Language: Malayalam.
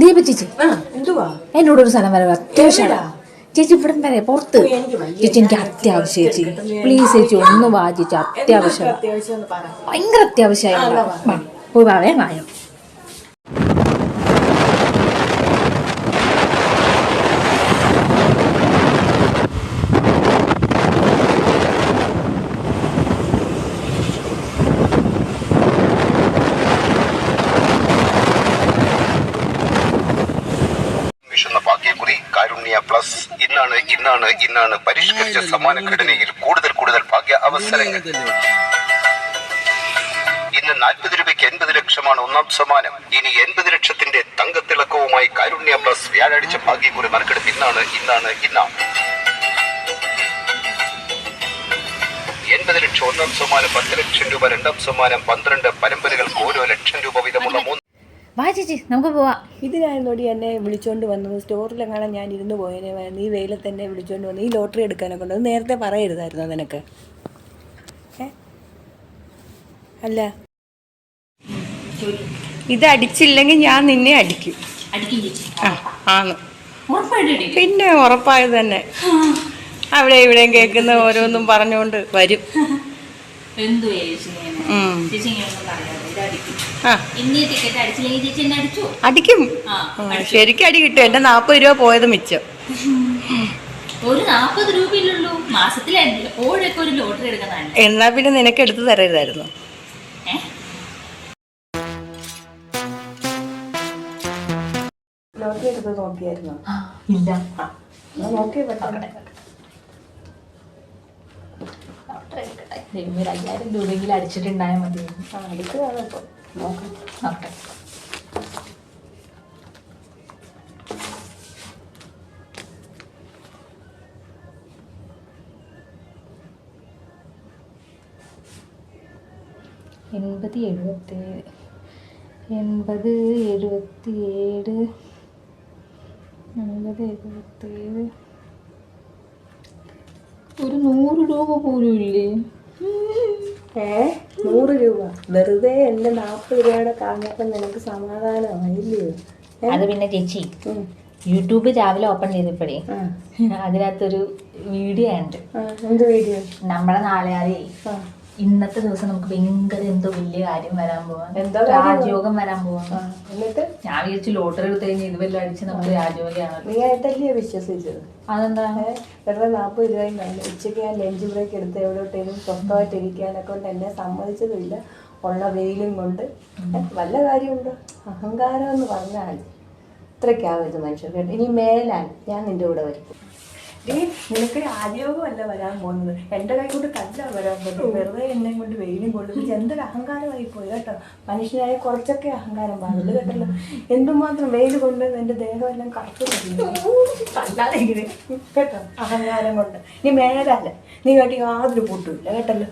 ദീപ ചേച്ചി. എന്നോട് ഒരു സ്ഥലം വരെ അത്യാവശ്യം ചേച്ചി ഇവിടെ വരെ പുറത്ത്. ചേച്ചി എനിക്ക് അത്യാവശ്യം ചേച്ചി. പ്ലീസ് ചേച്ചി ഒന്ന് വാ ചേച്ചി. അത്യാവശ്യം ഭയങ്കര അത്യാവശ്യമായി പോയി വാ വേഗം വായോ വിഷുന്ന ഭാഗ്യക്കുറി കാരുണ്യ പ്ലസ് ഇന്നാണ് ഇന്നാണ് ഇന്നാണ് പരിഷ്കരിച്ച സമ്മാന ഘടനയിൽ കൂടുതൽ കൂടുതൽ ഭാഗ്യ അവസരങ്ങൾ. ഇന്ന് നാൽപ്പത് രൂപയ്ക്ക് എൺപത് ലക്ഷമാണ് ഒന്നാം സമ്മാനം. ഇനി എൺപത് ലക്ഷത്തിന്റെ തങ്കത്തിളക്കവുമായി കാരുണ്യ പ്ലസ് വ്യാഴാഴ്ച ഭാഗ്യക്കുറി നറുക്കെടുപ്പ്. ഇന്നാണ് ഇന്നാണ് ഇന്നാണ്. എൺപത് ലക്ഷം ഒന്നാം സമ്മാനം പത്ത് ലക്ഷം രൂപ രണ്ടാം സമ്മാനം പന്ത്രണ്ട് പരമ്പരകൾക്ക് ഓരോ ലക്ഷം രൂപ വീതമുള്ള മൂന്ന് വാ ചേച്ചി നമുക്ക് പോവാം. ഇതിനായിരുന്നോടി എന്നെ വിളിച്ചോണ്ട് വന്നത്? സ്റ്റോറിലെങ്ങാണ് ഞാൻ ഇരുന്ന് പോയനെ നീ വെയിലത്ത് തന്നെ വിളിച്ചോണ്ട് വന്ന് ഈ ലോട്ടറി എടുക്കാനൊക്കെ ഉണ്ട്. അത് നേരത്തെ പറയരുതായിരുന്നു നിനക്ക്? ഏ? അല്ല. ഇത് അടിച്ചില്ലെങ്കിൽ ഞാൻ നിന്നെ അടിക്കും. ആ ആണ് പിന്നെ ഉറപ്പായത് തന്നെ. അവിടെ ഇവിടെയും കേൾക്കുന്ന ഓരോന്നും പറഞ്ഞുകൊണ്ട് വരും. എന്തു ചേച്ചി ഇങ്ങനെ? ഇങ്ങനെയൊന്നും പറയാതെ ഇത് അടിക്കും. ഇന്നീ ടിക്കറ്റ് അടിച്ചില്ലെങ്കിൽ ചേച്ചി എന്നെ അടിച്ചു. അടിക്കും ആ ഉം, ശരിക്കും അടി കിട്ടും. എന്റെ നാപ്പത് രൂപ പോയത് മിച്ചം. ഒരു നാപ്പത് രൂപയിലുള്ളൂ മാസത്തിൽ എപ്പോഴൊക്കെ ഒരു ലോട്ടറി എന്നാ പിന്നെ നിനക്ക് എടുത്തു തരരുതായിരുന്നു. ഏഹ് ലോട്ടറി എടുത്ത് നോക്കിയായിരുന്നു? ഇല്ല. നോക്കിയ ദൈവമേ, ഒരു അയ്യായിരം രൂപയെങ്കിലും അടിച്ചിട്ടുണ്ടായാൽ മതി. നോക്കട്ടെ. എൺപത് എഴുപത്തേഴ്. എൺപത് എൺപത് എഴുപത്തേഴ്. ഒരു നൂറ് രൂപ പോലും ഇല്ലേ? ഏ നൂറ് രൂപ. വെറുതെ എന്റെ നാൽപ്പത് രൂപയുടെ കാഞ്ഞപ്പം നിനക്ക് സമാധാനമായില്ലയോ ഏ? അത് പിന്നെ ചേച്ചി. യൂട്യൂബ് രാവിലെ ഓപ്പൺ ചെയ്തപ്പോഴേ അതിനകത്തൊരു വീഡിയോ ഉണ്ട് എന്ത് വീഡിയോ? നമ്മളെ നാളെ ഇന്നത്തെ ദിവസം നമുക്ക് ഭയങ്കര എന്തോ വലിയ കാര്യം വരാൻ പോവാം. എന്തോ? രാജയോഗം വരാൻ പോവാം. എന്നിട്ട്? ഞാൻ വിചാരിച്ചു ലോട്ടറി എടുത്തു കഴിഞ്ഞാൽ ഇത് വല്ലതും അടിച്ച് നമുക്ക് നീ ആയിട്ടല്ലേ വിശ്വസിച്ചത്? അതെന്താണ്? വെറുതെ നാൽപ്പത് രൂപയും കണ്ടു ഉച്ചയ്ക്ക് ഞാൻ ലഞ്ച് ബ്രേക്ക് എടുത്ത് എവിടോട്ടേലും സ്വസ്ഥമായിട്ട് ഇരിക്കാനൊക്കെ കൊണ്ട് എന്നെ സമ്മതിച്ചതുമില്ല. ഉള്ള വെയിലും കൊണ്ട്. വല്ല കാര്യമുണ്ടോ? അഹങ്കാരം എന്ന് പറഞ്ഞാൽ ഇത്രയ്ക്കാവരുത് മനുഷ്യർ കേട്ടോ ഇനി മേലാൽ ഞാൻ നിന്റെ കൂടെ വരും. ഡീ നിനക്ക് രാജയോഗമല്ല വരാൻ പോകുന്നത്. എന്റെ കൈ കൊണ്ട് കല്ല വരാൻ പോകുന്നത്. വെറുതെ എന്നെ കൊണ്ട് വെയിലും കൊണ്ട് എന്തൊരു അഹങ്കാരമായി പോയി കേട്ടോ. മനുഷ്യനായ കുറച്ചൊക്കെ അഹങ്കാരം പാടുള്ളൂ കേട്ടല്ലോ. എന്തുമാത്രം വെയിൽ കൊണ്ട് എന്റെ ദേഹമെല്ലാം കറുത്തു അല്ലാതെ ഇങ്ങനെ. കേട്ടോ? അഹങ്കാരം കൊണ്ട്. നീ മേലല്ല. നീ കേട്ടി യാതൊരു കൂട്ടുമില്ല കേട്ടല്ലോ?